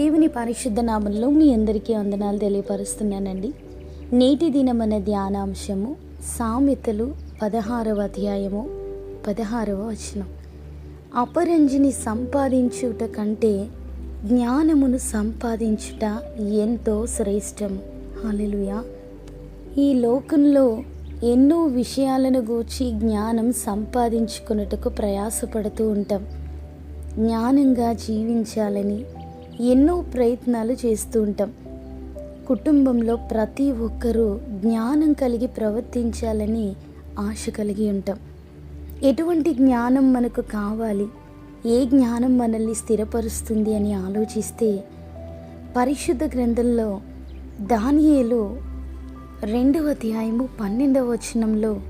దేవుని పరిశుద్ధ నామంలో మీ అందరికీ వందనాలు తెలియపరుస్తున్నానండి. నేటి దినమన ధ్యానాంశము సామెతలు పదహారవ అధ్యాయము పదహారవ వచనం. అపరంజిని సంపాదించుట కంటే జ్ఞానమును సంపాదించుట ఎంతో శ్రేష్టము. హల్లెలూయా. ఈ లోకంలో ఎన్నో విషయాలను గూర్చి జ్ఞానం సంపాదించుకున్నట్టుకు ప్రయాసపడుతూ ఉంటాం. జ్ఞానంగా జీవించాలని ఎన్నో ప్రయత్నాలు చేస్తూ ఉంటాం. కుటుంబంలో ప్రతి ఒక్కరూ జ్ఞానం కలిగి ప్రవర్తించాలని ఆశ కలిగి ఉంటాం. ఎటువంటి జ్ఞానం మనకు కావాలి ఏ జ్ఞానం మనల్ని స్థిరపరుస్తుంది అని ఆలోచిస్తే పరిశుద్ధ గ్రంథంలో దానియేలు రెండవ అధ్యాయము పన్నెండవ వచనంలో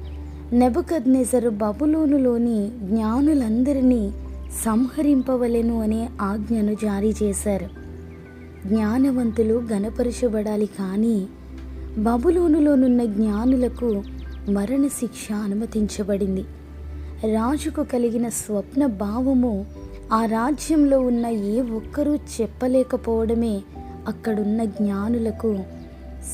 నెబుకద్నెజరు బబులోనులోని జ్ఞానులందరినీ సంహరింపవలెను అనే ఆజ్ఞను జారీ చేశారు. జ్ఞానవంతులు గణపరచబడాలి కానీ బబులోనులోనున్న జ్ఞానులకు మరణశిక్ష అనుమతించబడింది. రాజుకు కలిగిన స్వప్న భావము ఆ రాజ్యంలో ఉన్న ఏ ఒక్కరూ చెప్పలేకపోవడమే అక్కడున్న జ్ఞానులకు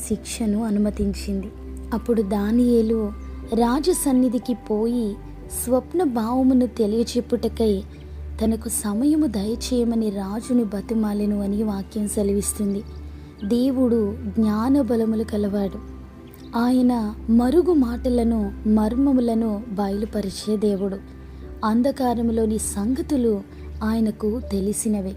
శిక్షను అనుమతించింది. అప్పుడు దానియేలు రాజు సన్నిధికి పోయి స్వప్న భావమును తెలియచెప్పుటకై తనకు సమయము దయచేయమని రాజుని బతిమాలెను అని వాక్యం సెలవిస్తుంది. దేవుడు జ్ఞాన బలములు కలవాడు. ఆయన మరుగు మాటలను మర్మములను బయలుపరిచే దేవుడు. అంధకారములోని సంగతులు ఆయనకు తెలిసినవే.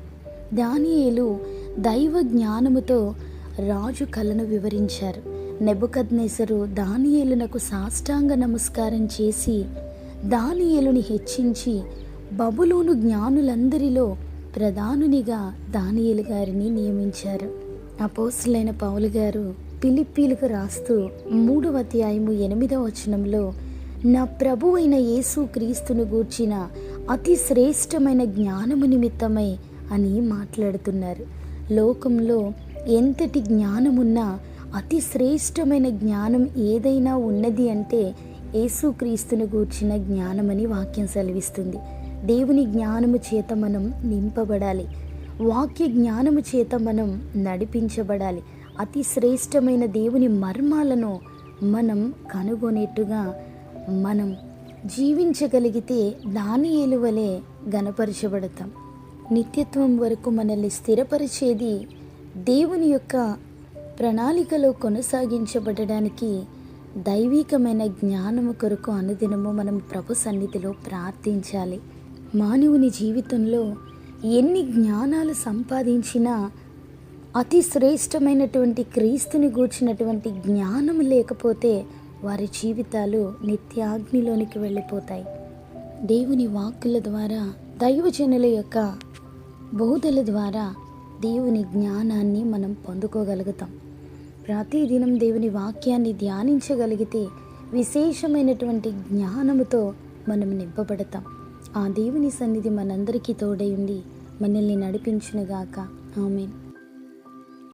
దానియేలు దైవ జ్ఞానముతో రాజు కలను వివరించారు. నెబుకద్నేసరు దానియేలునకు సాష్టాంగ నమస్కారం చేసి దానియేలుని హెచ్చించి బబులోను జ్ఞానులందరిలో ప్రధానునిగా దానియేలు గారిని నియమించారు. అపోసులైన పౌలు గారు పిలిప్పీలకు రాస్తూ మూడవ అధ్యాయము ఎనిమిదవ వచనంలో నా ప్రభు అయిన యేసు క్రీస్తును గూర్చిన అతి శ్రేష్టమైన జ్ఞానము నిమిత్తమై అని మాట్లాడుతున్నారు. లోకంలో ఎంతటి జ్ఞానమున్నా అతి శ్రేష్టమైన జ్ఞానం ఏదైనా ఉన్నది అంటే యేసుక్రీస్తును గూర్చిన జ్ఞానమని వాక్యం సెలవిస్తుంది. దేవుని జ్ఞానము చేత మనం నింపబడాలి. వాక్య జ్ఞానము చేత మనం నడిపించబడాలి. అతి శ్రేష్టమైన దేవుని మర్మాలను మనం కనుగొనేట్టుగా మనం జీవించగలిగితే దాని ఎలువలే గనపరచబడతాం నిత్యత్వం వరకు మనల్ని స్థిరపరిచేది దేవుని యొక్క ప్రణాళికలో కొనసాగించబడడానికి దైవికమైన జ్ఞానము కొరకు అనుదినము మనం ప్రభు సన్నిధిలో ప్రార్థించాలి. మానవుని జీవితంలో ఎన్ని జ్ఞానాలు సంపాదించినా అతి శ్రేష్టమైనటువంటి క్రీస్తుని గూర్చినటువంటి జ్ఞానం లేకపోతే వారి జీవితాలు నిత్యాగ్నిలోనికి వెళ్ళిపోతాయి. దేవుని వాక్కుల ద్వారా దైవజనుల యొక్క బోధల ద్వారా దేవుని జ్ఞానాన్ని మనం పొందుకోగలుగుతాం. ప్రతిదినం దేవుని వాక్యాన్ని ధ్యానించగలిగితే విశేషమైనటువంటి జ్ఞానముతో మనం నింపబడతాం. ఆ దేవుని సన్నిధి మనందరికీ తోడై ఉండి మనల్ని నడిపించునుగాక. ఆమెన్.